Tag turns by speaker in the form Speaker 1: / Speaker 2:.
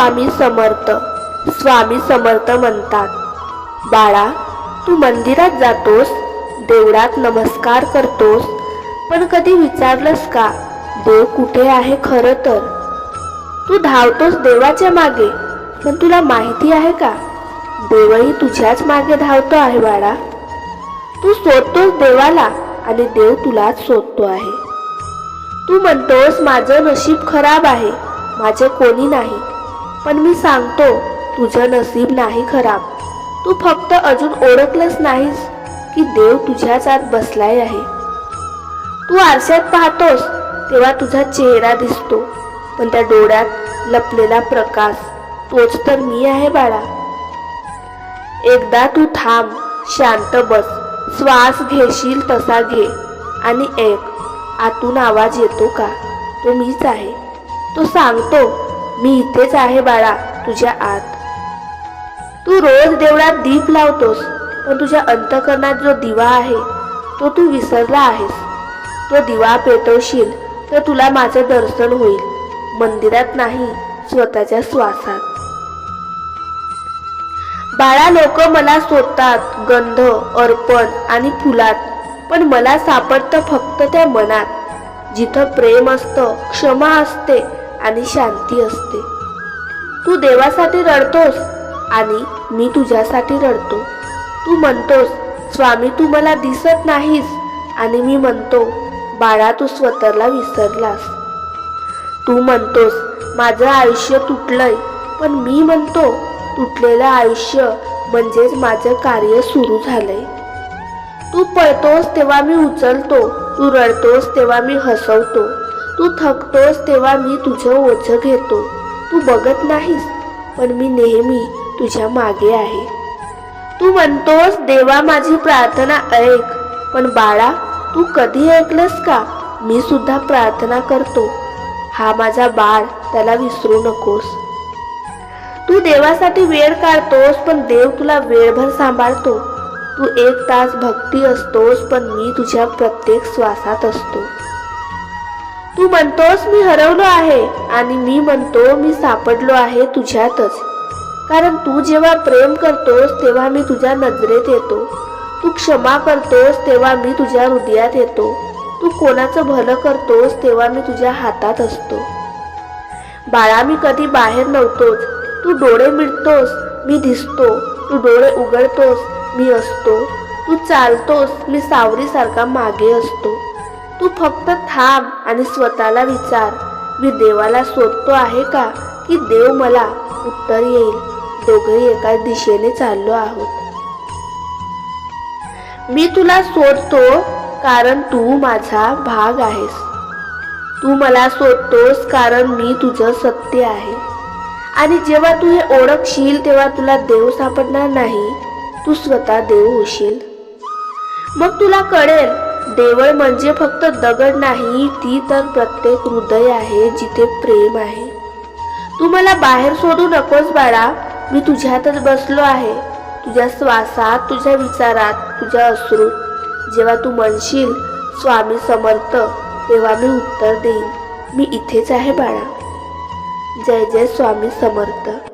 Speaker 1: स्वामी समर्थ स्वामी समर्थ म्हणतात. बाळा तू मंदिरात जातोस देवळात नमस्कार करतोस पण कधी विचारलंस का देव कुठे आहे खरं तर? तू धावतोस देवाच्या मागे पण तुला माहिती आहे का? देवही तुझ्याच मागे धावतो आहे बाळा. तू शोधतोस देवाला आणि देव तुलाच शोधतो आहे. तू म्हणतोस माझं नशीब खराब आहे माझे कोणी नाही. पण मी सांगतो तुझं नसीब नाही खराब. तू फक्त अजून ओळखलंच नाहीस की देव तुझ्याच आत बसलाय आहे. तू आरशात पाहतोस तेव्हा तुझा चेहरा दिसतो पण त्या डोळ्यात लपलेला प्रकाश तोच तर मी आहे बाळा. एकदा तू थांब शांत बस श्वास घेशील तसा घे आणि एक आतून आवाज येतो का? तो मीच आहे. तो सांगतो मी इथेच आहे बाळा तुझ्या आत. तू रोज देवळात दीप लावतोस पण तुझ्या अंतकरणात जो दिवा आहे तो तू विसरला आहेस. तो दिवा पेटवशील तर तुला माझं दर्शन होईल. मंदिरात नाही स्वतःच्या श्वासात. बाळा लोक मला शोधतात गंध अर्पण आणि फुलात पण मला सापडतं फक्त त्या मनात. जिथं प्रेम असतं क्षमा असते आणि शांती असते. तू देवासाठी रडतोस आणि मी तुझ्यासाठी रडतो. तू म्हणतोस स्वामी तू मला दिसत नाहीस. आणि मी म्हणतो बाळा तू स्वतःला विसरलास. तू म्हणतोस माझं आयुष्य तुटलंय. पण मी म्हणतो तुटलेलं आयुष्य म्हणजेच माझं कार्य सुरू झालंय. तू पळतोस तेव्हा मी उचलतो तू रडतोस तेव्हा मी हसवतो. तू थकतोस तेव्हा मी तुझं ओझं घेतो. तू बघत नाहीस पण मी नेहमी तुझ्या मागे आहे. तू म्हणतोस देवा माझी प्रार्थना ऐक. पण बाळा तू कधी ऐकलंस का? मी सुद्धा प्रार्थना करतो. हा माझा बाळ त्याला विसरू नकोस. तू देवासाठी वेळ काढतोस पण देव तुला वेळभर सांभाळतो. तू एक तास भक्ती असतोस पण मी तुझ्या प्रत्येक श्वासात असतो. तू म्हणतोस मी हरवलो आहे आणि मी म्हणतो मी सापडलो आहे तुझ्यातच. कारण तू जेव्हा प्रेम करतोस तेव्हा मी तुझ्या नजरेत येतो. तू क्षमा करतोस तेव्हा मी तुझ्या हृदयात येतो. तू कोणाचं भलं करतोस तेव्हा मी तुझ्या हातात असतो. बाळा मी कधी बाहेर नव्हतोच. तू डोळे मिळतोस मी दिसतो. तू डोळे उघडतोस मी असतो. तू चालतोस मी सावरीसारखा मागे असतो. तू फक्त थांब आणि स्वतःला विचार. मी देवाला शोधतो आहे का की देव मला उत्तर येईल? दोघंही एका दिशेने चाललो आहोत. मी तुला शोधतो कारण तू माझा भाग आहेस. तू मला शोधतोस कारण मी तुझं सत्य आहे. आणि जेव्हा तू हे ओळखशील तेव्हा तुला देव सापडणार नाही. तू स्वतः देव होशील. मग तुला कळेल देवळ म्हणजे फक्त दगड नाही ती तर प्रत्येक हृदय आहे जिथे प्रेम आहे. तू मला बाहेर सोडू नकोस बाळा मी तुझ्यातच बसलो आहे. तुझ्या श्वासात तुझ्या विचारात तुझ्या अश्रू. जेव्हा तू म्हणशील स्वामी समर्थ तेव्हा मी उत्तर देईन. मी इथेच आहे बाळा. जय जय स्वामी समर्थ.